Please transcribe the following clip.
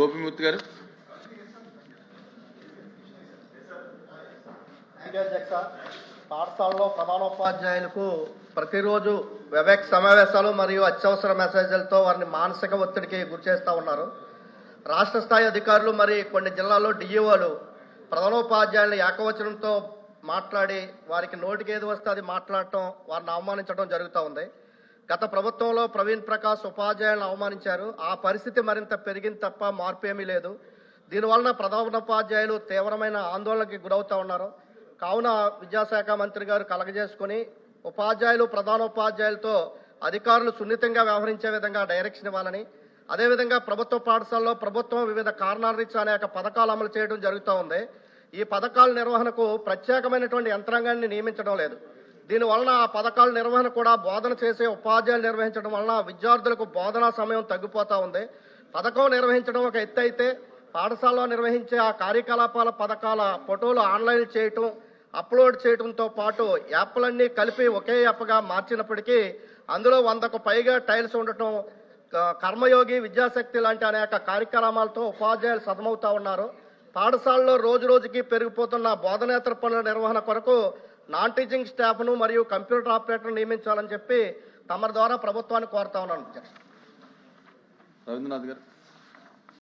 గోపిమూర్తి గారు. పాఠశాలలో ప్రధానోపాధ్యాయులకు ప్రతిరోజు వెబెక్ సమావేశాలు మరియు అత్యవసర మెసేజ్లతో వారిని మానసిక ఒత్తిడికి గురి చేస్తూ ఉన్నారు. రాష్ట్ర స్థాయి అధికారులు మరి కొన్ని జిల్లాల్లో డిఈఓలు ప్రధానోపాధ్యాయులను ఏకవచనంతో మాట్లాడి వారికి నోటికి ఏది వస్తే అది మాట్లాడటం వారిని అవమానించడం జరుగుతూ ఉంది. గత ప్రభుత్వంలో ప్రవీణ్ ప్రకాష్ ఉపాధ్యాయులను అవమానించారు. ఆ పరిస్థితి మరింత పెరిగింది తప్ప మార్పు ఏమీ లేదు. దీనివలన ప్రధానోపాధ్యాయులు తీవ్రమైన ఆందోళనకి గురవుతా ఉన్నారు. కావున విద్యాశాఖ మంత్రి గారు కలగజేసుకుని ఉపాధ్యాయులు ప్రధానోపాధ్యాయులతో అధికారులు సున్నితంగా వ్యవహరించే విధంగా డైరెక్షన్ ఇవ్వాలని అదేవిధంగా ప్రభుత్వ పాఠశాలలో ప్రభుత్వం వివిధ కారణాల రీత్యా అనేక పథకాలు అమలు చేయడం జరుగుతూ ఉంది. ఈ పథకాల నిర్వహణకు ప్రత్యేకమైనటువంటి యంత్రాంగాన్ని నియమించడం లేదు. దీనివలన ఆ పథకాల నిర్వహణ కూడా బోధన చేసే ఉపాధ్యాయులు నిర్వహించడం వలన విద్యార్థులకు బోధనా సమయం తగ్గిపోతూ ఉంది. పథకం నిర్వహించడం ఒక ఎత్తు అయితే పాఠశాలలో నిర్వహించే ఆ కార్యకలాపాల పథకాల ఫోటోలు ఆన్లైన్ చేయటం అప్లోడ్ చేయడంతో పాటు యాప్లన్నీ కలిపి ఒకే యాప్గా మార్చినప్పటికీ అందులో వందకు పైగా టైల్స్ ఉండటం కర్మయోగి విద్యాశక్తి లాంటి అనేక కార్యక్రమాలతో ఉపాధ్యాయులు సతమవుతా ఉన్నారు. పాఠశాలలో రోజు రోజుకి పెరిగిపోతున్న బోధనేతర పనుల నిర్వహణ కొరకు నాన్ టీచింగ్ స్టాఫ్ను మరియు కంప్యూటర్ ఆపరేటర్ను నియమించాలని చెప్పి తమ ద్వారా ప్రభుత్వాన్ని కోరుతా ఉన్నాను రవీంద్రనాథ్ గారు.